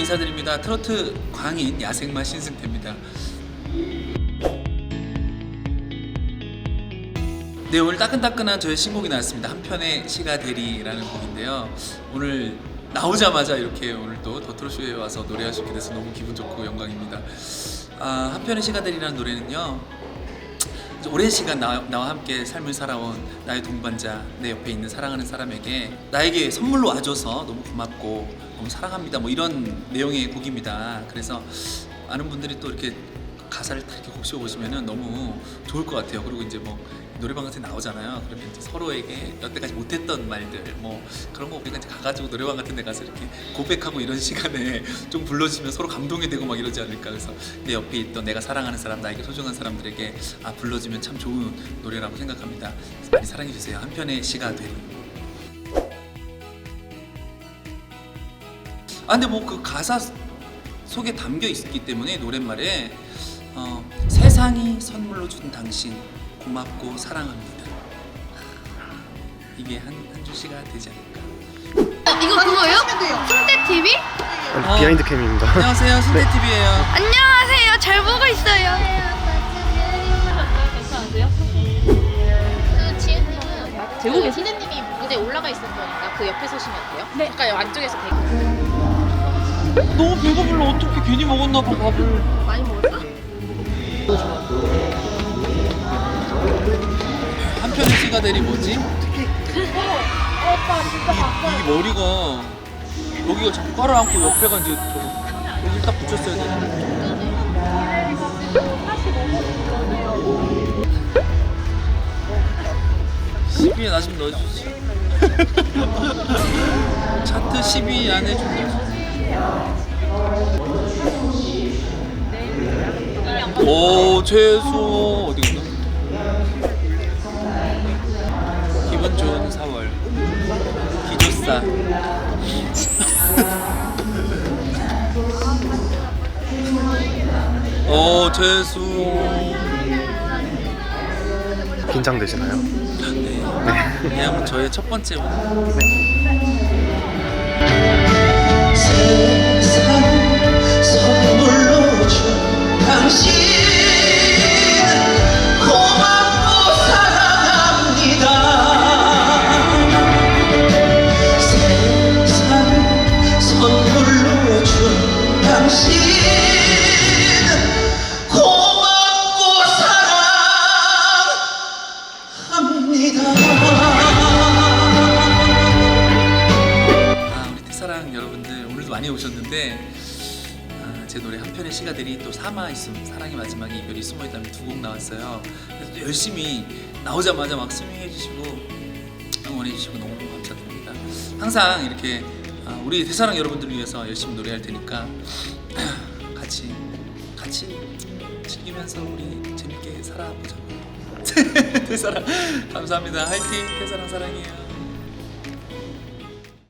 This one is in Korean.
인사드립니다. 트로트 광인 야생마 신승태입니다. 네 오늘 따끈따끈한 저의 신곡이 나왔습니다. 한편의 시가 되리라는 곡인데요. 오늘 나오자마자 이렇게 오늘 또 더트로쇼에 와서 있게 돼서 너무 기분 좋고 영광입니다. 아, 한편의 시가 되리라는 노래는요. 오랜 시간 나, 나와 함께 삶을 살아온 나의 동반자, 내 옆에 있는 사랑하는 사람에게 나에게 선물로 와줘서 너무 고맙고 너무 사랑합니다. 뭐 이런 내용의 곡입니다. 그래서 많은 분들이 또 이렇게 가사를 딱 이렇게 곡 보시면은 너무 좋을 것 같아요. 그리고 이제 뭐 노래방 같은 데 나오잖아요. 그러면 이제 서로에게 여태까지 못했던 말들 뭐 그런 거 우리가 이제 가가지고 노래방 같은 데 가서 이렇게 고백하고 이런 시간에 좀 불러주면 서로 감동이 되고 막 이러지 않을까. 그래서 내 옆에 있던 내가 사랑하는 사람, 나에게 소중한 사람들에게 아 불러주면 참 좋은 노래라고 생각합니다. 많이 사랑해 주세요. 한 편의 시가 되리. 아 근데 뭐 그 가사 속에 담겨 있기 때문에 노랫말에 어, 세상이 선물로 준 당신 고맙고 사랑합니다. 이게 한, 한 줄시가 되지 않을까. 이거 그거예요? 순대 TV? 어. 비하인드 캠입니다. 안녕하세요, 순대TV예요. 안녕하세요. 잘 보고 있어요. 제고 계신 희대님이 무대에 올라가 있을 거니까 그 옆에 서시면 돼요. 네. 잠깐 안쪽에서 대기. 너무 배고플러 어떻게 괜히 먹었나 봐 밥을. 많이 먹었어? 한편의 시가 되리 뭐지? 이, 이 머리가 여기가 자꾸 깔아앉고 옆에가 이제 저거 여기 딱 붙였어야 되는데. (12에) 나 좀 넣어주지 차트 10위 안에 좀 넣어주지 오 최소 어디 있나? 기분 좋은 4월. 기조사. 오 재수 긴장되시나요? 네. 그냥 저의 첫 번째 선 아, 태사랑 여러분들 오늘도 많이 오셨는데 아, 제 노래 한 편의 시가들이 또 삼아 있음 사랑의 마지막에 이별이 숨어 있다면 두 곡 나왔어요. 그래서 또 열심히 나오자마자 막 스밍해 주시고 응원해 주시고 너무 감사드립니다. 항상 이렇게 아, 우리 태사랑 여러분들을 위해서 열심히 노래할 테니까 같이 같이 즐기면서 우리 재밌게 살아보자고요. 태사랑 감사합니다. 화이팅 태사랑 사랑해요.